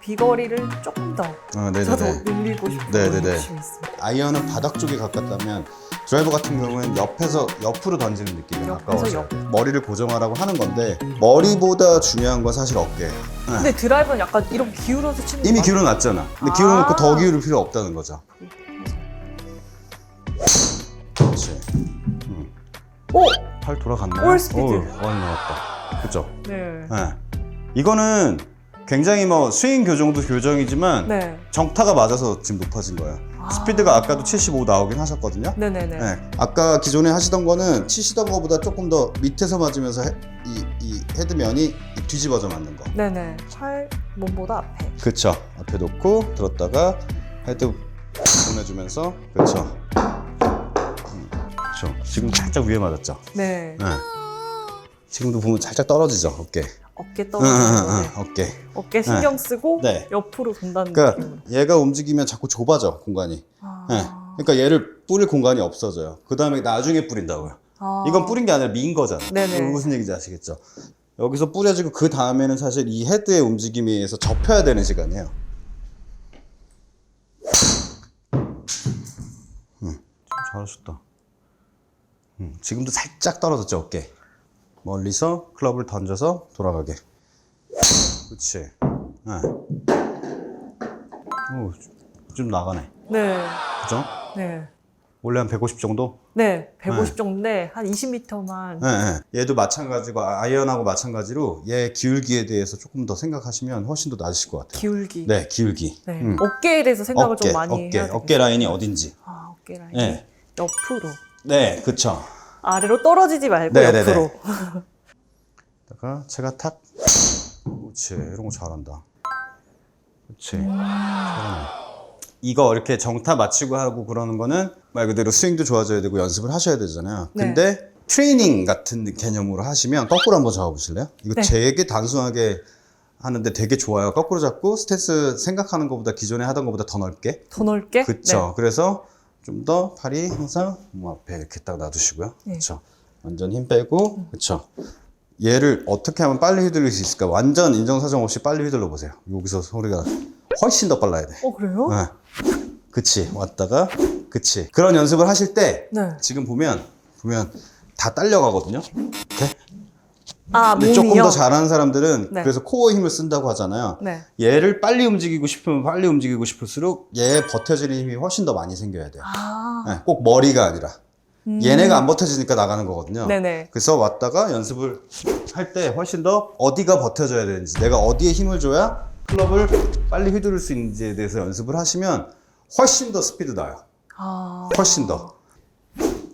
비거리를 조금 더 아, 저도 네네네. 늘리고 싶은 네네네. 욕심이 있습니다. 아이언은 바닥 쪽에 가깝다면 드라이버 같은 경우는 옆에서 옆으로 던지는 느낌이 옆에서 가까워서 옆. 머리를 고정하라고 하는 건데 머리보다 중요한 건 사실 어깨예요. 네. 근데 드라이버는 약간 이렇게 기울어서 치는 이미 거 기울어 놨잖아. 근데 아. 기울어 놓고 더 기울일 필요 없다는 거죠. 그렇지. 오! 팔 돌아갔네. 올 스피드. 오, 많이 나왔다. 그죠? 네. 네. 이거는 굉장히 뭐 스윙 교정도 교정이지만 네. 정타가 맞아서 지금 높아진 거예요. 스피드가 아까도 75 나오긴 하셨거든요. 네네네. 네. 아까 기존에 하시던 거는 치시던 거보다 조금 더 밑에서 맞으면서 헤, 이, 이 헤드면이 뒤집어져 맞는 거. 네네. 팔 몸보다 앞에. 그쵸. 앞에 놓고 들었다가 헤드 보내주면서 그쵸. 음, 그쵸. 지금 살짝 위에 맞았죠. 네. 네. 지금도 보면 살짝 떨어지죠 어깨. 어깨 응, 응, 떨어지는 응, 거. 응, 어깨. 어깨 신경 쓰고 네. 옆으로 돈다는 그러니까 느낌으로. 얘가 움직이면 자꾸 좁아져 공간이. 아. 네. 그러니까 얘를 뿌릴 공간이 없어져요. 그 다음에 나중에 뿌린다고요. 아. 이건 뿌린 게 아니라 민 거잖아. 네네. 무슨 얘기인지 아시겠죠? 여기서 뿌려지고 그 다음에는 사실 이 헤드의 움직임에 의해서 접혀야 되는 시간이에요. 음, 좀 잘하셨다. 음, 지금도 살짝 떨어졌죠 어깨. 멀리서 클럽을 던져서 돌아가게. 그렇지. 네. 오, 좀 나가네. 네. 그죠? 네. 원래 한 150 정도? 네. 150 네. 정도인데 한 20m만. 네, 네. 얘도 마찬가지고 아- 아이언하고 마찬가지로 얘 기울기에 대해서 조금 더 생각하시면 훨씬 더 나으실 것 같아요. 기울기. 네, 기울기. 네. 음. 어깨에 대해서 생각을 어깨, 좀 많이 어깨, 해야. 어깨 라인이 어딘지. 아, 어깨 라인. 네, 옆으로. 네, 그쵸. 아래로 떨어지지 말고 네, 네, 옆으로. 다가 제가 탁, 그렇지, 이런 거 잘한다. 그렇지, 음. 잘하네. 이거 이렇게 정타 맞추고 하고 그러는 거는 말 그대로 스윙도 좋아져야 되고 연습을 하셔야 되잖아요. 네. 근데 트레이닝 같은 개념으로 하시면 거꾸로 한번 잡아보실래요? 이거 네. 되게 단순하게 하는데 되게 좋아요. 거꾸로 잡고 스탠스 생각하는 것보다 기존에 하던 것보다 더 넓게. 더 넓게. 그쵸. 그래서 좀 더 팔이 항상 몸 앞에 이렇게 딱 놔두시고요. 네. 그쵸. 완전 힘 빼고, 그쵸. 얘를 어떻게 하면 빨리 휘둘릴 수 있을까? 완전 인정사정 없이 빨리 휘둘러 보세요. 여기서 소리가 훨씬 더 빨라야 돼. 네. 어, 그래요? 네. 그치. 왔다가, 그치. 그런 연습을 하실 때, 네. 지금 보면, 보면 다 딸려가거든요. 이렇게. 아, 근데 몸이요? 조금 더 잘하는 사람들은 네. 그래서 코어 힘을 쓴다고 하잖아요. 네. 얘를 빨리 움직이고 싶으면 빨리 움직이고 싶을수록 얘 버텨지는 힘이 훨씬 더 많이 생겨야 돼요. 아. 네, 꼭 머리가 아니라. 얘네가 안 버텨지니까 나가는 거거든요. 음. 네네. 그래서 왔다가 연습을 할 때 훨씬 더 어디가 버텨져야 되는지, 내가 어디에 힘을 줘야 클럽을 빨리 휘두를 수 있는지에 대해서 연습을 하시면 훨씬 더 스피드 나요. 아. 훨씬 더.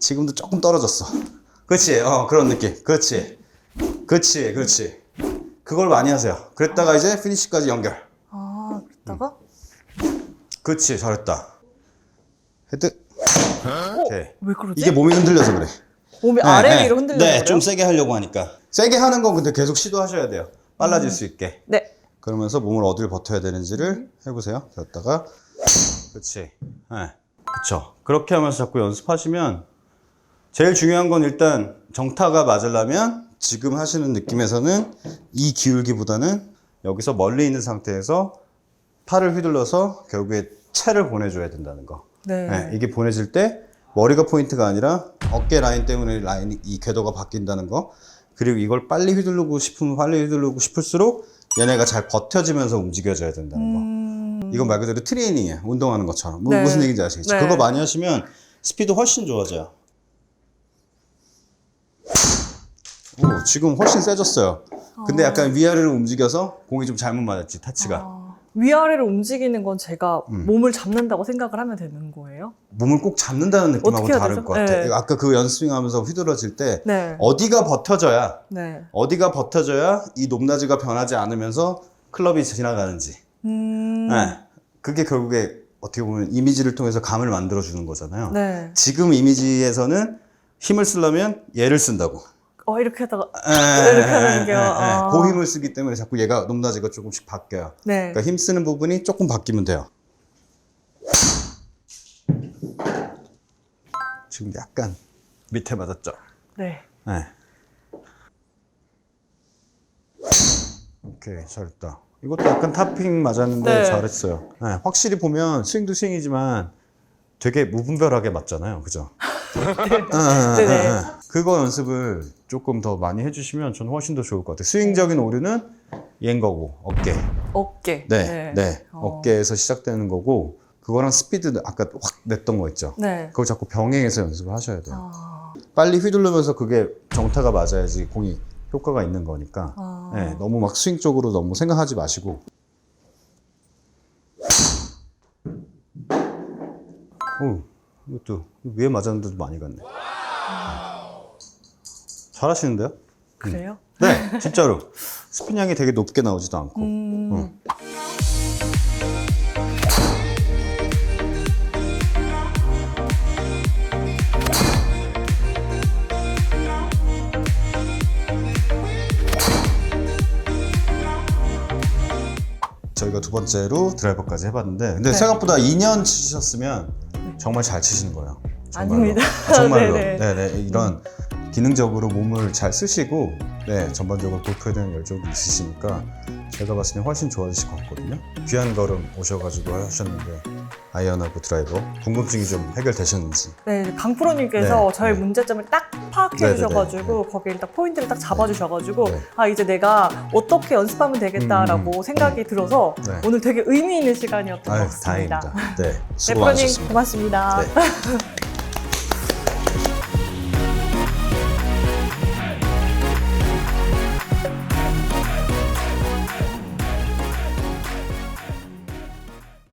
지금도 조금 떨어졌어. 그렇지, 어, 그런 느낌. 그렇지. 그렇지, 그렇지. 그걸 많이 하세요. 그랬다가 이제 피니시까지 연결. 아, 그랬다가? 그렇지, 잘했다. 헤드. 오케이. 왜 그러지? 이게 몸이 흔들려서 그래. 몸이 네, 아래 네. 위로 흔들려서 네, 그래요? 좀 세게 하려고 하니까. 세게 하는 건 근데 계속 시도하셔야 돼요. 음. 빨라질 수 있게. 네. 그러면서 몸을 어디를 버텨야 되는지를 해보세요. 그랬다가, 그렇지. 네. 그쵸. 그렇게 하면서 자꾸 연습하시면 제일 중요한 건 일단 정타가 맞으려면 지금 하시는 느낌에서는 이 기울기보다는 여기서 멀리 있는 상태에서 팔을 휘둘러서 결국에 채를 보내줘야 된다는 거. 네. 네, 이게 보내질 때 머리가 포인트가 아니라 어깨 라인 때문에 라인이 이 궤도가 바뀐다는 거 그리고 이걸 빨리 휘두르고 싶으면 빨리 휘두르고 싶을수록 얘네가 잘 버텨지면서 움직여져야 된다는 거 음. 이건 말 그대로 트레이닝이에요 운동하는 것처럼 뭐 네. 무슨 얘기인지 아시겠죠 네. 그거 많이 하시면 스피드 훨씬 좋아져요 오 지금 훨씬 세졌어요 근데 약간 위아래로 움직여서 공이 좀 잘못 맞았지 타치가 아, 위아래로 움직이는 건 제가 음. 몸을 잡는다고 생각을 하면 되는 거예요? 몸을 꼭 잡는다는 느낌하고 어떻게 해야 다를 되죠? 것 같아 네. 아까 그 연스윙 하면서 휘둘러질 때 네. 어디가 버텨져야 네. 어디가 버텨져야 이 높낮이가 변하지 않으면서 클럽이 지나가는지 음. 네. 그게 결국에 어떻게 보면 이미지를 통해서 감을 만들어 주는 거잖아요 네. 지금 이미지에서는 힘을 쓰려면 얘를 쓴다고 어, 이렇게 하다가. 에, 이렇게 하는 게, 에, 에. 아. 그 힘을 쓰기 때문에 자꾸 얘가 높낮이가 조금씩 바뀌어요 네. 그러니까 힘 쓰는 부분이 조금 바뀌면 돼요 지금 약간 밑에 맞았죠 네. 네. 오케이, 잘했다. 이것도 약간 탑핑 맞았는데 네. 잘했어요. 네, 확실히 보면 스윙도 스윙이지만 되게 무분별하게 맞잖아요. 그죠? 아, 네네. 아, 아. 그거 연습을 조금 더 많이 해주시면 저는 훨씬 더 좋을 것 같아요. 스윙적인 오류는 얘인 거고, 어깨. 어깨. 네, 네. 어. 어깨에서 시작되는 거고, 그거랑 스피드 아까 확 냈던 거 있죠? 네. 그걸 자꾸 병행해서 연습을 하셔야 돼요. 아, 빨리 휘두르면서 그게 정타가 맞아야지 공이 효과가 있는 거니까. 아. 네, 너무 막 스윙 쪽으로 너무 생각하지 마시고. 오, 이것도 위에 맞았는데도 많이 갔네. 잘하시는데요? 그래요? 네, 진짜로. 스피닝이 되게 높게 나오지도 않고. 음. 응. 저희가 두 번째로 드라이버까지 해봤는데, 근데 네. 생각보다 2년 치셨으면 정말 잘 치시는 거예요. 정말로. 아닙니다. 아, 정말로. 네네. 네네. 이런 기능적으로 몸을 잘 쓰시고, 네, 전반적으로 골프에 대한 열정도 있으시니까 제가 봤을 때 훨씬 좋아지실 것 같거든요. 귀한 걸음 오셔가지고 하셨는데, 아이언하고 드라이버, 궁금증이 좀 해결되셨는지. 네, 강프로님께서 네, 저의 네. 문제점을 딱 파악해 주셔가지고 거기에 딱 포인트를 딱 잡아주셔가지고 네. 아 이제 내가 어떻게 연습하면 되겠다라고 음, 생각이 들어서 네. 오늘 되게 의미 있는 시간이었던 아유, 것 같습니다. 다행입니다. 네, 네, 수고 프로님 많으셨습니다. 고맙습니다. 네.